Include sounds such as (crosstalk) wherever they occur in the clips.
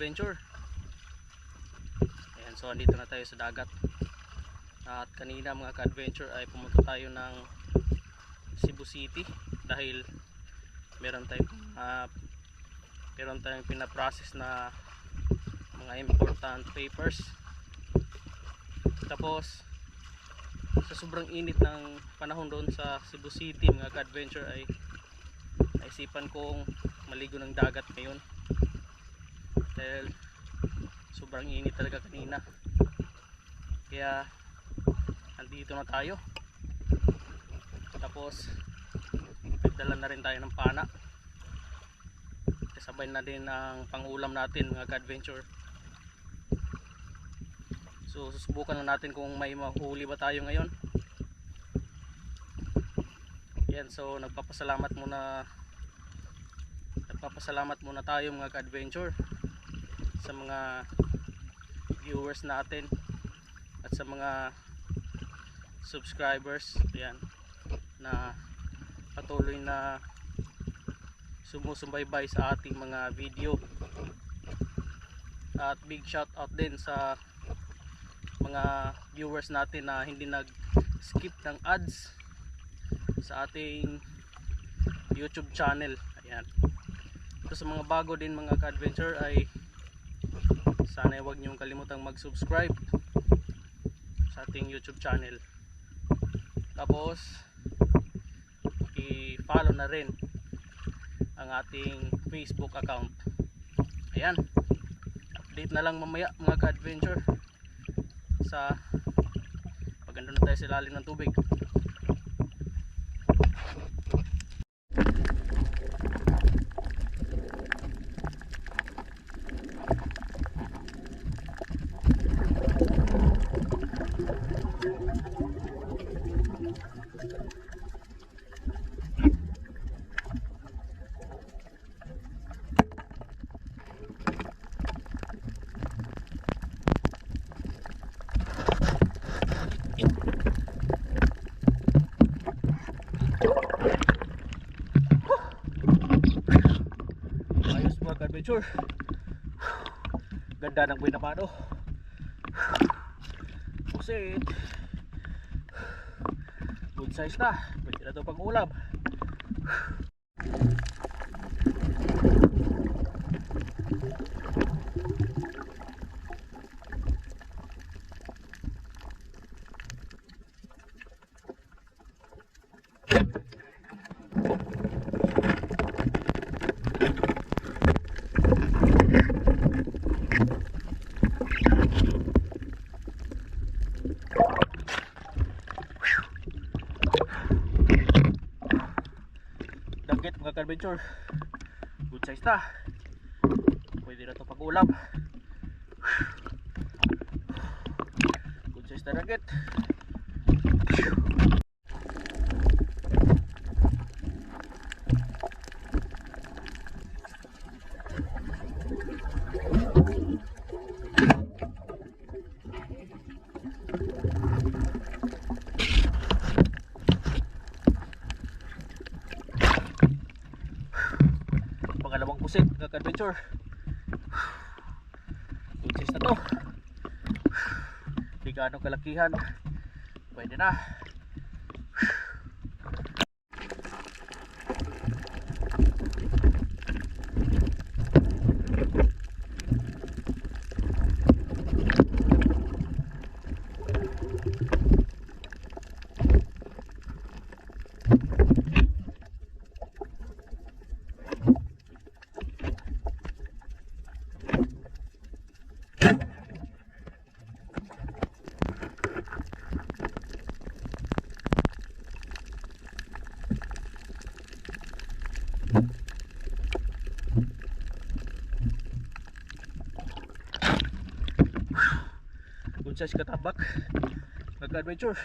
Ka-adventure Ayan, so andito na tayo sa dagat. At kanina mga ka-adventure ay pumunta tayo ng Cebu City Dahil meron tayong uh, meron tayong pinaprocess na mga important papers. Tapos sa sobrang init ng panahon doon sa Cebu City mga ka-adventure ay naisipan kong maligo ng dagat ngayon dahil sobrang init talaga kanina. Kaya andito na tayo. Tapos nagdala na rin tayo ng pana. Kasabay na din ang pangulam natin mga ka-adventure. So susubukan na natin kung may mahuli ba tayo ngayon. Yan so nagpapasalamat muna nagpapasalamat muna tayo mga ka-adventure sa mga viewers natin at sa mga subscribers yan na patuloy na sumusubaybay sa ating mga video. At big shout out din sa mga viewers natin na hindi nag skip ng ads sa ating youtube channel. Ayan. Ito sa mga bago din mga ka-adventure ay sana huwag niyong kalimutang mag-subscribe sa ating YouTube channel. Tapos i-follow na rin ang ating Facebook account. Ayan. Update na lang mamaya mga ka-adventure sa paganda na tayo sa ilalim ng tubig. Ka-adventure. Ganda ng buhay na pano. Pusit. Good size na. Pwede na ito pang ulam. Ka-adventure. Good size na. Pwede na ito pang ulam. Good size na dagit. Pangalawang kusit ng adventure good size na to. Di gaano kalakihan. Pwede na good size katabak mag adventure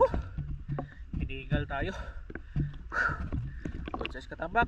Woo! hinihingal tayo. Good size katabak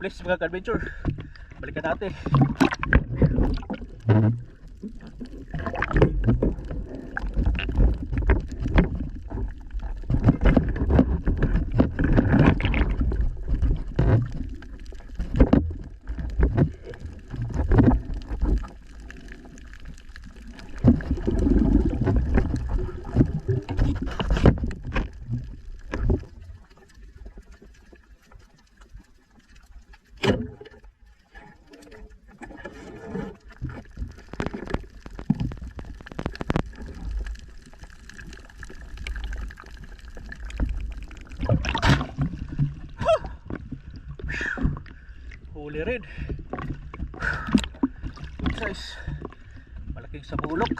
Please mga adventure balik ka natin huli rin. Good size malaking sabulok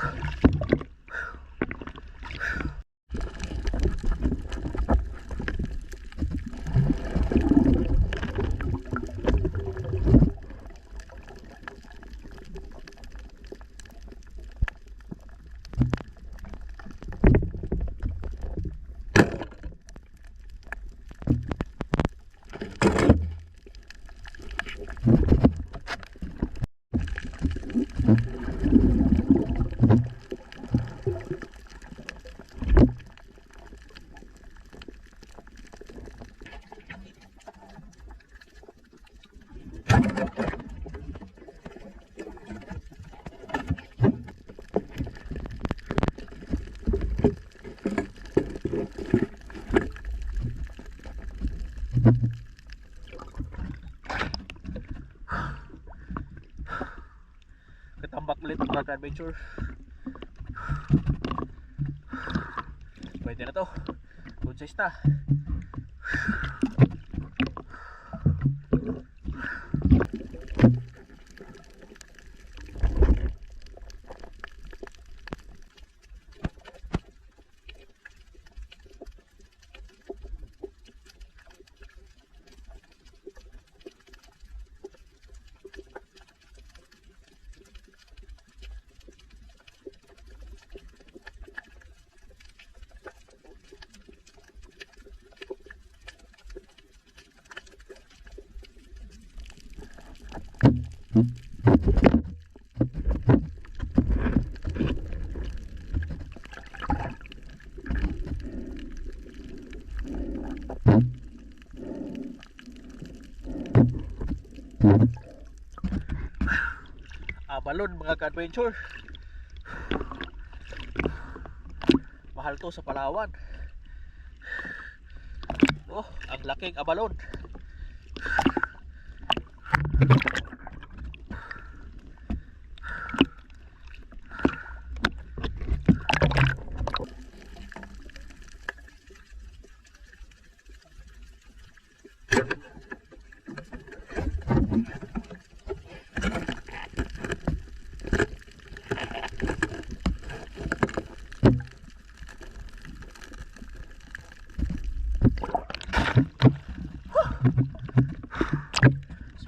katambak mga adventure. Pwede na to. Good size na abalon mga ka-adventure. Mahal to sa Palawan. Oh ang laking abalon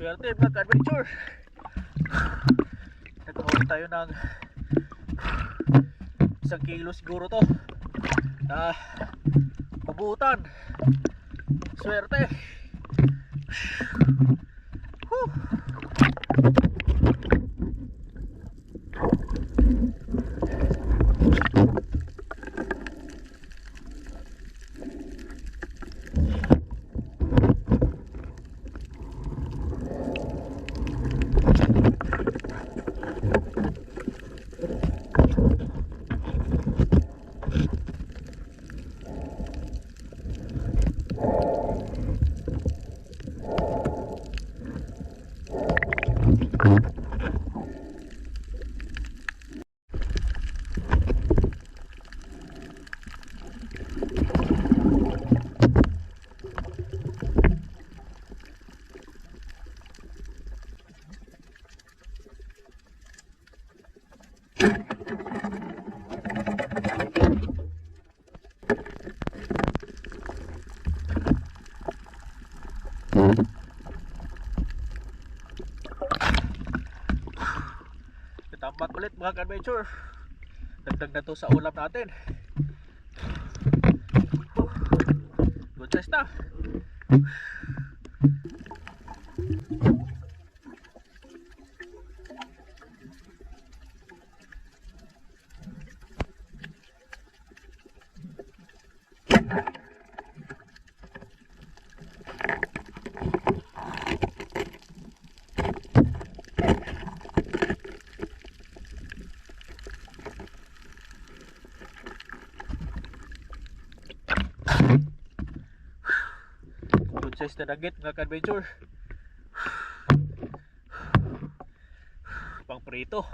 swerte mga ka-adventure nagkahuli tayo ng isang kilo siguro to. Na kabuutan swerte. Whew. Mga ka-adventure. Dagdag na to sa ulam natin. Good size na. Size na dagit mga ka-adventure. Pang prito.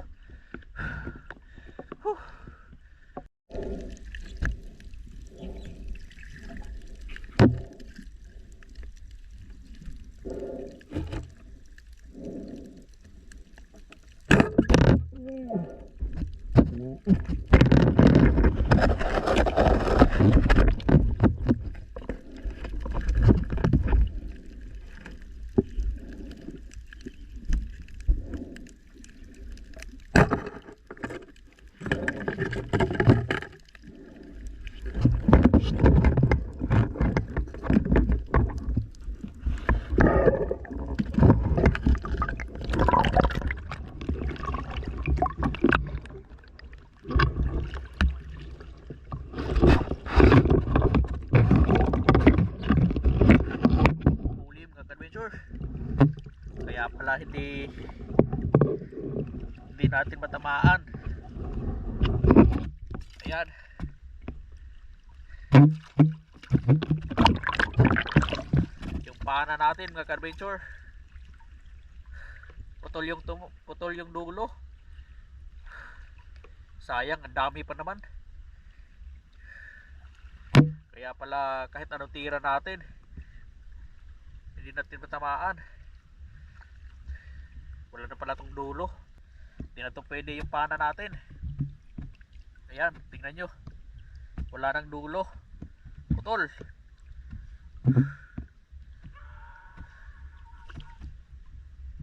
Huli mga ka-adventure. Pala hindi hindi natin matamaan. Ayan. Yung pana natin mga ka-adventure. Putol yung putol yung dulo. Sayang, ang dami pa naman. Kaya pala kahit anong tira natin, hindi natin matamaan. Wala na pala tong dulo. Hindi na to pwede yung pana natin. Ayan, tingnan nyo. Wala nang dulo. Putol.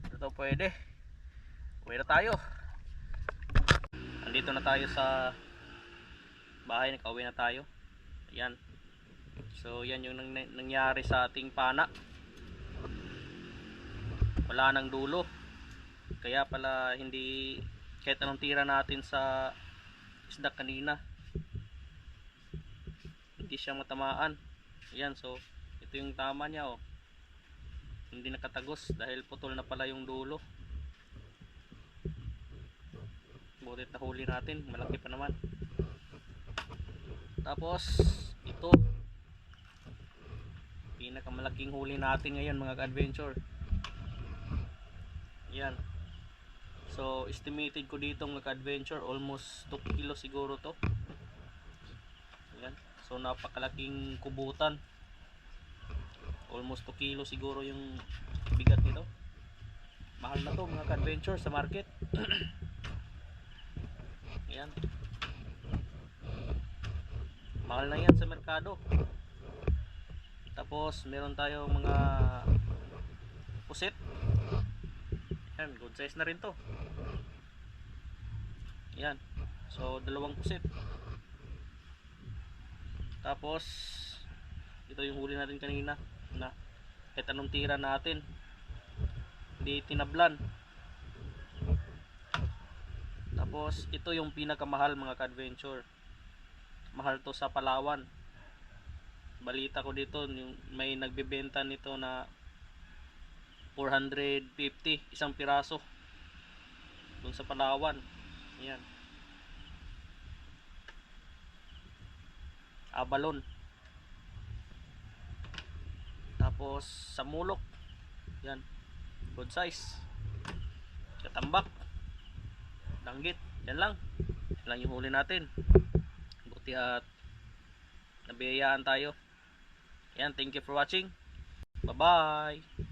Ito to pwede. Uwi na tayo. Andito na tayo sa bahay. Nakauwi na tayo. Ayan. So yan yung nang- nangyari sa ating pana. Wala nang dulo. Kaya pala hindi kahit anong tira natin sa isda kanina. Hindi siya matamaan. Ayan so ito yung tama niya oh. Hindi nakatagos dahil putol na pala yung dulo. Butit na huli natin, malaki pa naman. Tapos ito pinakamalaking huli natin ngayon mga ka-adventure yan so estimated ko dito mga ka-adventure almost 2 kilo siguro to. Yan so napakalaking kubutan. Almost 2 kilo siguro yung bigat nito. Mahal na to mga ka-adventure sa market. (clears throat) Yan mahal na yan sa merkado. Tapos meron tayong mga Yan, good size na rin to. Yan. So dalawang pusit. Tapos ito yung huli natin kanina na kahit anong tira natin hindi tinablan. Tapos ito yung pinakamahal mga ka-adventure. Mahal to sa Palawan balita ko dito yung may nagbebenta nito na 450 isang piraso. Dun sa Palawan. Yan abalon. Tapos sa mulok. Yan good size. Katambak danggit. Yan lang. Yan lang yung huli natin. Buti at nabiyayaan tayo. Yan, thank you for watching. Bye-bye.